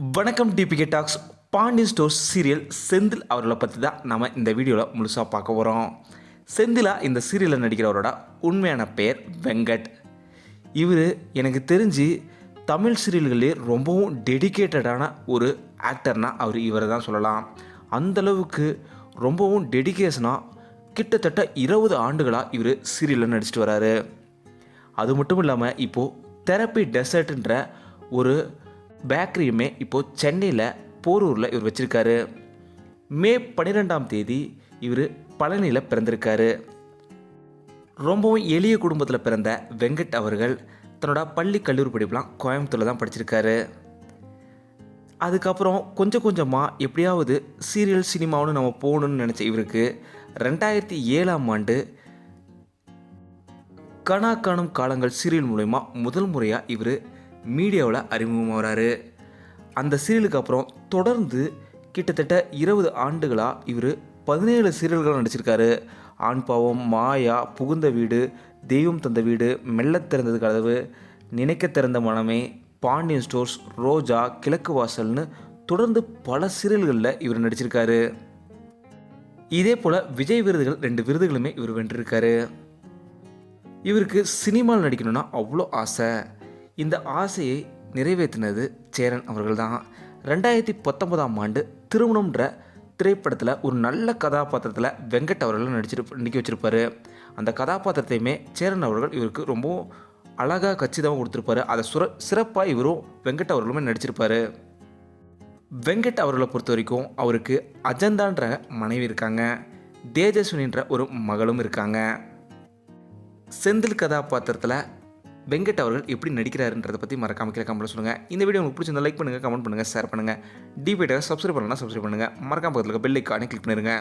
வணக்கம் DPK talks Pandian stores serial Senthil அவர்களை பற்றி தான் நம்ம இந்த வீடியோவில் முழுசாக பார்க்க போகிறோம் செந்திலா இந்த சீரியலில் நடிக்கிறவரோட உண்மையான பெயர் வெங்கட். இவர் எனக்கு தெரிஞ்சு தமிழ் சீரியல்களே ரொம்பவும் டெடிகேட்டடான ஒரு ஆக்டர்னால் அவர் இவரை தான் சொல்லலாம். அந்தளவுக்கு ரொம்பவும் டெடிகேஷனாக கிட்டத்தட்ட இருபது ஆண்டுகளாக இவர் சீரியலில் நடிச்சிட்டு வராரு. அது மட்டும் இல்லாமல் இப்போது தெரப்பி டெசர்ட்ன்ற ஒரு பேக்கரியுமே இப்போது சென்னையில் போரூரில் இவர் வச்சுருக்காரு. மே பன்னிரெண்டாம் தேதி இவர் பழனியில் பிறந்திருக்காரு. ரொம்பவும் எளிய குடும்பத்தில் பிறந்த வெங்கட் அவர்கள் தன்னோட பள்ளி கல்லூரி படிப்புலாம் கோயம்புத்தூரில் தான் படிச்சிருக்காரு. அதுக்கப்புறம் கொஞ்சம் கொஞ்சமாக எப்படியாவது சீரியல் சினிமாவுன்னு நம்ம போகணுன்னு நினச்ச இவருக்கு ரெண்டாயிரத்தி ஏழாம் ஆண்டு கணா காணும் காலங்கள் சீரியல் மூலயமா முதல் முறையாக இவர் மீடியாவில் அறிமுகமாகிறாரு அந்த சீரியலுக்கு அப்புறம் தொடர்ந்து கிட்டத்தட்ட இருபது ஆண்டுகளாக இவர் பதினேழு சீரியல்கள் நடிச்சிருக்காரு. ஆண் பாவம் மாயா புகுந்த வீடு தெய்வம் தந்த வீடு மெல்லத் திறந்தது கதவு நினைக்க திறந்த மனமே பாண்டியன் ஸ்டோர்ஸ் ரோஜா கிழக்கு வாசல்னு தொடர்ந்து பல சீரியல்களில் இவர் நடிச்சிருக்காரு. இதே போல் விஜய் விருதுகள் ரெண்டு விருதுகளுமே இவர் வென்றிருக்காரு. இவருக்கு சினிமாவில் நடிக்கணும்னா அவ்வளோ ஆசை. இந்த ஆசையை நிறைவேற்றினது சேரன் அவர்கள் தான் ரெண்டாயிரத்தி பத்தொன்பதாம் ஆண்டு திருமணம்ன்ற திரைப்படத்தில் ஒரு நல்ல கதாபாத்திரத்தில் வெங்கட் அவர்கள் நடிச்சிருப்ப நடிக்க வச்சுருப்பாரு. அந்த கதாபாத்திரத்தையுமே சேரன் அவர்கள் இவருக்கு ரொம்பவும் அழகாக கச்சிதமாக கொடுத்துருப்பாரு. அதை சுர சிறப்பாக இவரும் வெங்கட் அவர்களுமே நடிச்சிருப்பாரு. வெங்கட் அவர்களை பொறுத்த வரைக்கும் அவருக்கு அஜந்தான்ற மனைவி இருக்காங்க. தேஜஸ்வினின்ற ஒரு மகளும் இருக்காங்க. செந்தில் கதாபாத்திரத்தில் வெங்கட் அவர்கள் எப்படி நடிக்கிறாருன்றதை பற்றி மறக்காம கீழே கமெண்ட் சொல்லுங்கள் இந்த வீடியோ உங்களுக்கு பிடிச்சிருந்தா லைக் பண்ணுங்கள் கமெண்ட் பண்ணுங்கள் ஷேர் பண்ணுங்கள் டிபேட்டாக சப்ஸ்கிரைப் பண்ணலாம் சப்ஸ்கிரைப் பண்ணுங்கள் மறக்காம பக்கத்தில் பெல் ஐக்கானே கிளிக் பண்ணிடுங்க